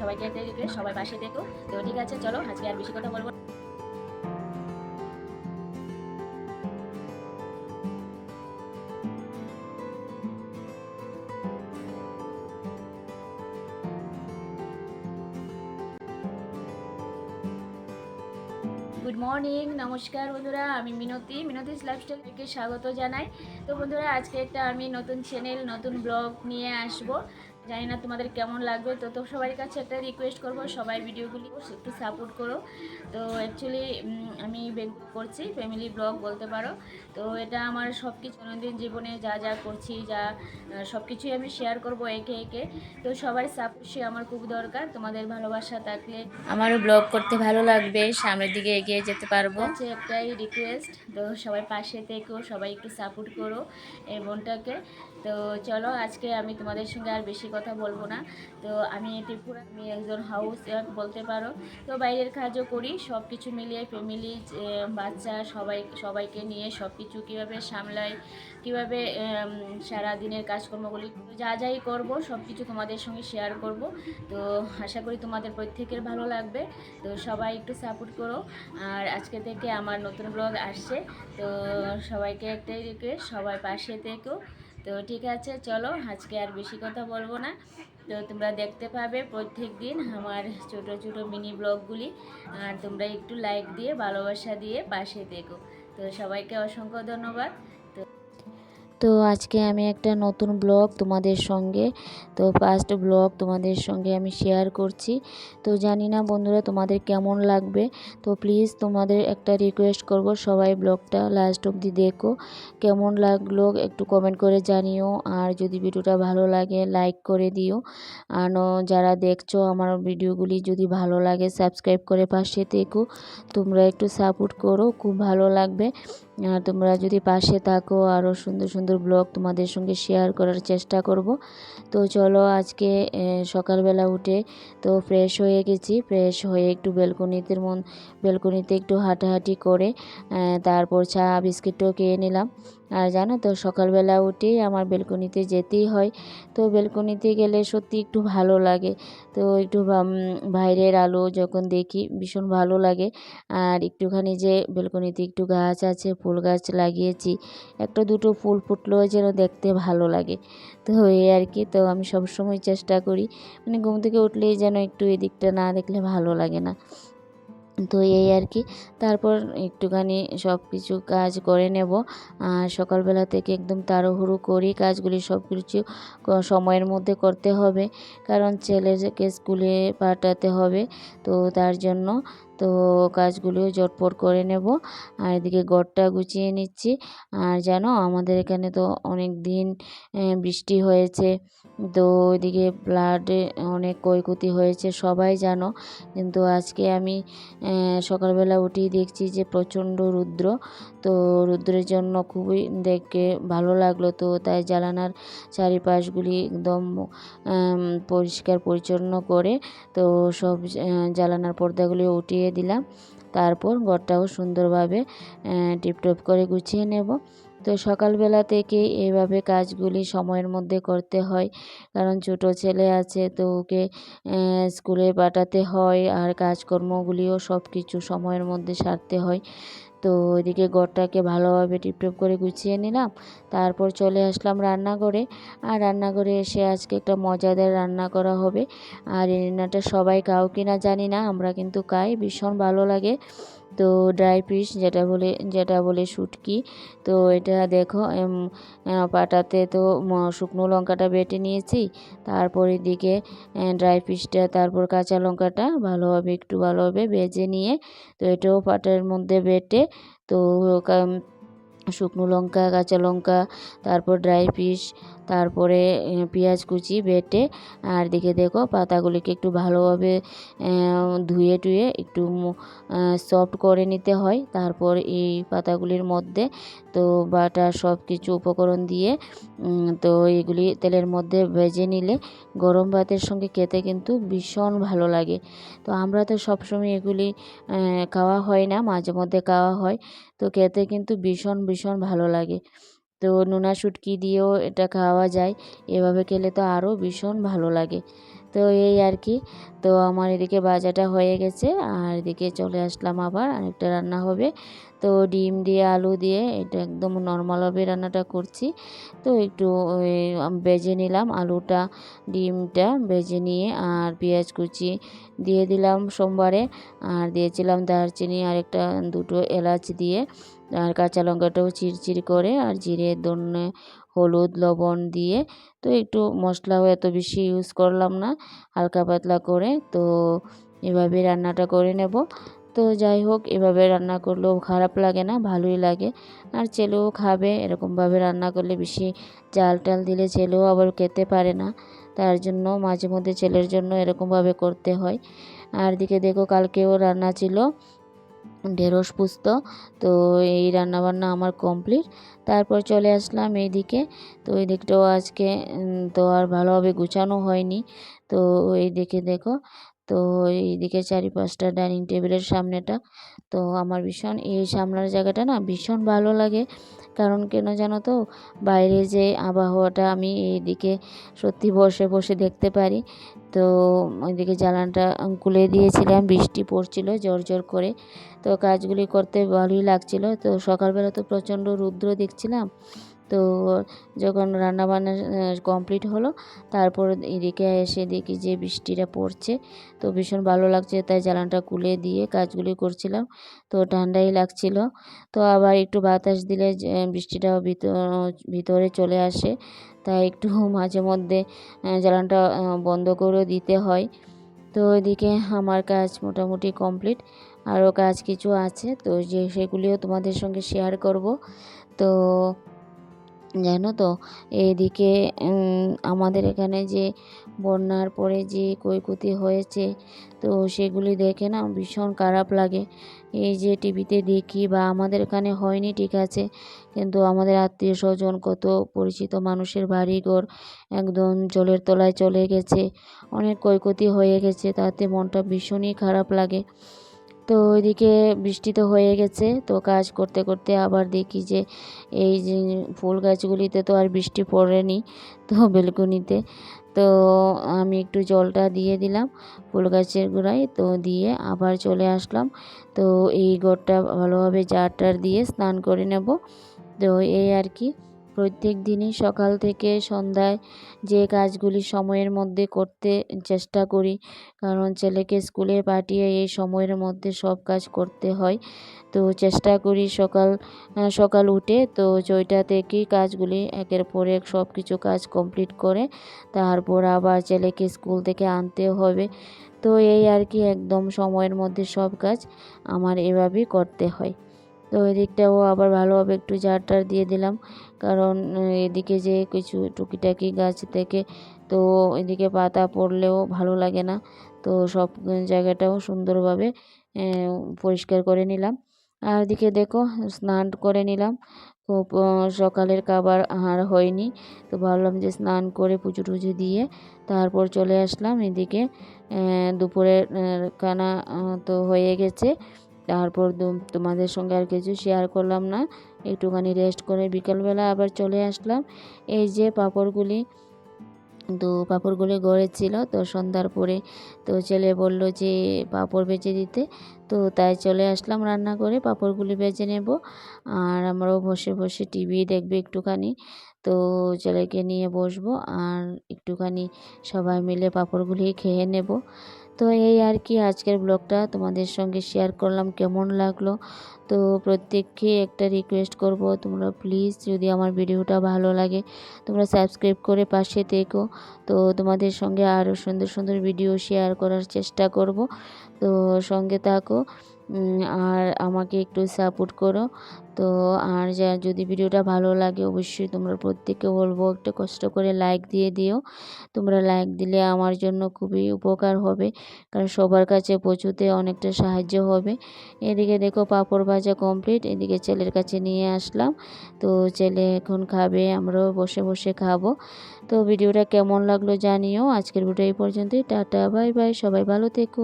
সবাইকে রিকোয়েস্ট সবাই পাশে থেকো তো ঠিক আছে, চলো আজকে আর বেশি কথা বলব গুড মর্নিং নমস্কার বন্ধুরা, আমি মিনতি। মিনতিস লাইফস্টাইলকে স্বাগত জানাই। তো বন্ধুরা, আজকে একটা আমি নতুন চ্যানেল নতুন ব্লগ নিয়ে আসব। জানি না তোমাদের কেমন লাগবে। তো তো সবার কাছে একটা রিকোয়েস্ট করব, সবাই ভিডিওগুলি একটু সাপোর্ট করো। তো অ্যাকচুয়ালি আমি করছি ফ্যামিলি ব্লগ বলতে পারো। তো এটা আমার সব কিছু দৈনন্দিন জীবনে যা যা করছি, যা সব কিছুই আমি শেয়ার করব একে একে। তো সবার সাপোর্ট সে আমার খুব দরকার। তোমাদের ভালোবাসা থাকলে আমারও ব্লগ করতে ভালো লাগবে। সামনের দিকে এগিয়ে যেতে পারব। হচ্ছে একটাই রিকোয়েস্ট তো সবাই পাশে থেকেও সবাই একটু সাপোর্ট করো এই বোনটাকে। তো চলো আজকে আমি তোমাদের সঙ্গে আর বেশি কথা বলব না। তো আমি ত্রিপুরা আমি একজন হাউস বলতে পারো। তো বাইরের কাজও করি সব কিছু মিলিয়ে ফ্যামিলি বাচ্চা সবাই, সবাইকে নিয়ে সব কিছু কীভাবে সামলাই, কীভাবে সারা দিনের কাজকর্মগুলি যা যাই করব সব কিছু তোমাদের সঙ্গে শেয়ার করব। তো আশা করি তোমাদের প্রত্যেকের ভালো লাগবে। তো সবাই একটু সাপোর্ট করো। আর আজকে থেকে আমার নতুন ব্লগ আসছে। তো সবাইকে একটাই রিকোয়েস্ট সবাই পাশে থেকেও তো ঠিক আছে, চলো আজকে আর বেশি কথা বলব না। তো তোমরা দেখতে পাবে প্রত্যেক দিন আমার ছোট ছোট মিনি ব্লগগুলি। আর তোমরা একটু লাইক দিয়ে, ভালোবাসা দিয়ে পাশে দেখো তো সবাইকে অসংখ্য ধন্যবাদ। তো আজকে আমি একটা নতুন ব্লগ তোমাদের সঙ্গে, তো ফার্স্ট ব্লগ তোমাদের সঙ্গে আমি শেয়ার করছি। তো জানি না বন্ধুরা তোমাদের কেমন লাগবে, তো প্লিজ তোমাদের একটা রিকোয়েস্ট করব, সবাই ব্লগটা লাস্ট অবধি দেখো। কেমন লাগল একটু কমেন্ট করে জানিও, আর যদি ভিডিওটা ভালো লাগে লাইক করে দিও। আর যারা দেখছ আমার ভিডিওগুলি যদি ভালো লাগে সাবস্ক্রাইব করে পাশে থেকো, তোমরা একটু সাপোর্ট করো, খুব ভালো লাগবে। তোমরা যদি পাশে থাকো আরও সুন্দর সুন্দর ব্লগ তোমাদের সঙ্গে শেয়ার করার চেষ্টা করব। তো চলো আজকে সকালবেলা উঠে তো ফ্রেশ হয়ে গেছি। ফ্রেশ হয়ে একটু বেলকনিতে মন, বেলকনিতে একটু হাঁটাহাঁটি করে তারপর চা, বিস্কিটও খেয়ে নিলাম। জানো তো, সকালবেলা উঠেই আমার বেলকনিতে যেতেই হয়। তো বেলকনিতে গেলে সত্যি একটু ভালো লাগে। তো একটু বাইরের আলো যখন দেখি ভীষণ ভালো লাগে। আর একটুখানি যে বেলকনিতে একটু গাছ আছে, ফুল গাছ লাগিয়েছি, একটা দুটো ফুল ফুটলেও যেন দেখতে ভালো লাগে। তো এই আর কি, তো আমি সবসময় চেষ্টা করি। মানে ঘুম থেকে উঠলেই যেন একটু এদিকটা না দেখলে ভালো লাগে না। তো এই আর কি। তারপর একটুখানি সব কিছু কাজ করে নেব। আর সকালবেলা থেকে একদম তাড়াহুড়ো করি কাজগুলি সব কিছু সময়ের মধ্যে করতে হবে। কারণ ছেলেকে স্কুলে পাঠাতে হবে। তো তার জন্য তো কাজগুলিও জটপট করে নেব। আর এদিকে গড়টা গুছিয়ে নিচ্ছি। আর জানো, আমাদের এখানে তো অনেক দিন বৃষ্টি হয়েছে। তো ওইদিকে ব্লাডে অনেক ক্ষয়ক্ষতি হয়েছে, সবাই জানো। কিন্তু আজকে আমি সকালবেলা উঠেই দেখছি যে প্রচণ্ড রুদ্র। তো রুদ্রের জন্য খুবই দেখে ভালো লাগল। তো তাই জ্বালানার চারিপাশগুলি একদম পরিষ্কার পরিচ্ছন্ন করে, তো সব জ্বালানার পর্দাগুলি উঠিয়ে দিলাম। তারপর ঘরটাও সুন্দরভাবে টিপটপ করে গুছিয়ে নেব। তো সকালবেলা থেকে এইভাবে কাজগুলি সময়ের মধ্যে করতে হয়। কারণ ছোটো ছেলে আছে তো ওকে স্কুলে পাঠাতে হয়। আর কাজকর্মগুলিও সব কিছু সময়ের মধ্যে সারতে হয়। তো ওইদিকে গড়টাকে ভালোভাবে টিপটপ করে গুছিয়ে নিলাম। তারপর চলে আসলাম রান্নাঘরে। আর রান্নাঘরে এসে আজকে একটা মজাদার রান্না করা হবে। আর এই রান্নাটা সবাই খাও কিনা জানি না, আমরা কিন্তু খাই, ভীষণ ভালো লাগে। তো ড্রাই ফিশ যেটা বলে যেটা বলে শুটকি। তো এটা দেখো পাটাতে তো শুকনো লঙ্কাটা বেটে নিয়েছি। তারপর এদিকে ড্রাই ফিশটা তারপর কাঁচা লঙ্কাটা ভালোভাবে একটু ভালোভাবে ভেজে নিয়ে তো এটাও পাটার মধ্যে বেটে তো শুকনো লঙ্কা, কাঁচা লঙ্কা, তারপর ড্রাই ফিশ তারপরে পেঁয়াজ কুচি বেটে, আর দেখে দেখো পাতাগুলিকে একটু ভালোভাবে ধুয়ে টুয়ে একটু সফট করে নিতে হয়। তারপর এই পাতাগুলির মধ্যে তো বাটা সব কিছু উপকরণ দিয়ে তো এগুলি তেলের মধ্যে ভেজে নিলে গরম ভাতের সঙ্গে খেতে কিন্তু ভীষণ ভালো লাগে। তো আমরা তো সবসময় এগুলি খাওয়া হয় না, মাঝে মধ্যে খাওয়া হয়। তো খেতে কিন্তু ভীষণ ভীষণ ভালো লাগে। তো নোনা শুটকি দিয়েও এটা খাওয়া যায়। এভাবে খেলে তো আরও ভীষণ ভালো লাগে। তো এই আর কি। তো আমার এদিকে বাজাটা হয়ে গেছে, আর এদিকে চলে আসলাম আবার, আরেকটা রান্না হবে। তো ডিম দিয়ে, আলু দিয়ে, এটা একদম নর্মালভাবে রান্নাটা করছি। তো একটু বেজে নিলাম আলুটা, ডিমটা বেজে নিয়ে, আর পেঁয়াজ কুচি দিয়ে দিলাম সোমবারে, আর দিয়েছিলাম দারচিনি, আর একটা দুটো এলাচ দিয়ে, আর কাঁচা লঙ্কাটাও চিরচির করে, আর জিরে, ধনে হলুদ, লবণ দিয়ে। তো একটু মশলাও এত বেশি ইউজ করলাম না, হালকা পাতলা করে। তো এভাবে রান্নাটা করে নেব। তো যাই হোক, এভাবে রান্না করলেও খারাপ লাগে না, ভালোই লাগে। আর ছেলেও খাবে, এরকমভাবে রান্না করলে বেশি চাল টাল দিলে ছেলেও আবার খেতে পারে না। তার জন্য মাঝে মধ্যে ছেলের জন্য এরকমভাবে করতে হয়। আর দিকে দেখো, কালকেও রান্না ছিল। ঢেঁড়স পুস্ত, তো এই রান্নাবান্না আমার কমপ্লিট। তারপর চলে আসলাম এই দিকে তো এই দিকটাও আজকে তো আর ভালোভাবে গুছানো হয়নি। তো এই দিকে দেখো, তো এইদিকে চারিপাশটা ডাইনিং টেবিলের সামনেটা। তো আমার ভীষণ, এই সামনের জায়গাটা না ভীষণ ভালো লাগে। কারণ কেন জানো তো? বাইরে যে আবহাওয়াটা আমি এইদিকে সত্যি বসে বসে দেখতে পারি। তো ওইদিকে জ্বালানটা খুলে দিয়েছিলাম, বৃষ্টি পড়ছিল জোর জোর করে। তো কাজগুলি করতে ভালোই লাগছিল। তো সকালবেলা তো প্রচণ্ড রুদ্র দেখছিলাম। তো যখন রান্নাবান্না কমপ্লিট হলো, তারপর এদিকে এসে দেখি যে বৃষ্টিটা পড়ছে, তো ভীষণ ভালো লাগছে, তাই জ্বালানটা কুলে দিয়ে কাজগুলি করছিলাম, তো ঠান্ডাই লাগছিল। তো আবার একটু বাতাস দিলে বৃষ্টিটাও ভিতরে চলে আসে, তাই একটু মাঝে মধ্যে জ্বালানটা বন্ধ করেও দিতে হয়। তো এদিকে আমার কাজ মোটামুটি কমপ্লিট আরও কাজ কিছু আছে, তো যে, সেগুলিও তোমাদের সঙ্গে শেয়ার করব। তো জানো তো? এদিকে আমাদের এখানে যে বন্যার পরে যে ক্ষয়ক্ষতি হয়েছে, তো সেগুলি দেখে না ভীষণ খারাপ লাগে। এই যে টিভিতে দেখি বা আমাদের এখানে হয়নি, ঠিক আছে। কিন্তু আমাদের আত্মীয় স্বজন কত পরিচিত মানুষের বাড়িঘর একদম জলের তলায় চলে গেছে। অনেক ক্ষয়ক্ষতি হয়ে গেছে, তাতে মনটা ভীষণই খারাপ লাগে। তো ওইদিকে বৃষ্টি তো হয়ে গেছে, তো কাজ করতে করতে আবার দেখি যে এই যে ফুল গাছগুলিতে তো আর বৃষ্টি পড়েনি, তো বেলকনিতে। তো আমি একটু জলটা দিয়ে দিলাম ফুল গাছের গোড়ায়, তো দিয়ে আবার চলে আসলাম। তো এই ঘরটা ভালোভাবে জারটার দিয়ে স্নান করে নেব। তো এই আর কি। প্রত্যেক দিনই সকাল থেকে সন্ধ্যায় যে কাজগুলি সময়ের মধ্যে করতে চেষ্টা করি, কারণ ছেলেকে স্কুলে পাঠিয়ে এই সময়ের মধ্যে সব কাজ করতে হয়। তো চেষ্টা করি সকাল সকাল উঠে তো ছয়টা থেকেই কাজগুলি একের পর এক সব কিছু কাজ কমপ্লিট করে তারপর আবার ছেলেকে স্কুল থেকে আনতে হবে। তো এই আর কি একদম সময়ের মধ্যে সব কাজ আমার এভাবেই করতে হয়। তো এদিকটাও আবার ভালোভাবে একটু জারটার দিয়ে দিলাম। কারণ এদিকে যে কিছু টুকিটাকি গাছ থেকে, তো এদিকে পাতা পড়লেও ভালো লাগে না। তো সব জায়গাটাও সুন্দরভাবে পরিষ্কার করে নিলাম। আর এদিকে দেখো, স্নান করে নিলাম। খুব সকালের খাবার আর হয়নি। তো ভাবলাম যে স্নান করে পুজো টুজো দিয়ে তারপর চলে আসলাম। এদিকে দুপুরের খানা তো হয়ে গেছে। তারপর তোমাদের সঙ্গে আর কিছু শেয়ার করলাম না। একটুখানি রেস্ট করে বিকালবেলা আবার চলে আসলাম। এই যে পাঁপড়গুলি তো পাঁপড়গুলি গড়েছিল, তো সন্ধ্যার পরে তো ছেলে বলল যে পাঁপড় বেজে দিতে, তো তাই চলে আসলাম রান্না করে, পাঁপড়গুলি বেজে নেব। আর আমরাও বসে বসে টিভি দেখবে একটুখানি, তো ছেলেকে নিয়ে বসবো। আর একটুখানি সবাই মিলে পাঁপড়গুলি খেয়ে নেব। তো এই আর কি আজকের ব্লগটা। তোমাদের সঙ্গে শেয়ার করলাম কেমন লাগল। তো প্রত্যেককে একটা রিকোয়েস্ট করব, তোমরা প্লিজ যদি আমার ভিডিওটা ভালো লাগে, তোমরা সাবস্ক্রাইব করে পাশে দেখো তো তোমাদের সঙ্গে আরও সুন্দর সুন্দর ভিডিও শেয়ার করার চেষ্টা করব। তো সঙ্গে থাকো। আর আমাকে একটু সাপোর্ট করো। তো আর যা, যদি ভিডিওটা ভালো লাগে অবশ্যই তোমরা প্রত্যেককে বলব, একটু কষ্ট করে লাইক দিয়ে দিও। তোমরা লাইক দিলে আমার জন্য খুবই উপকার হবে, কারণ সবার কাছে পৌঁছতে অনেকটা সাহায্য হবে। এদিকে দেখো পাঁপড় ভাজা কমপ্লিট এদিকে ছেলের কাছে নিয়ে আসলাম। তো ছেলে এখন খাবে, আমরাও বসে বসে খাব। তো ভিডিওটা কেমন লাগল জানিও। আজকের ভিডিও এই পর্যন্তই, টাটা বাই বাই সবাই ভালো থেকো।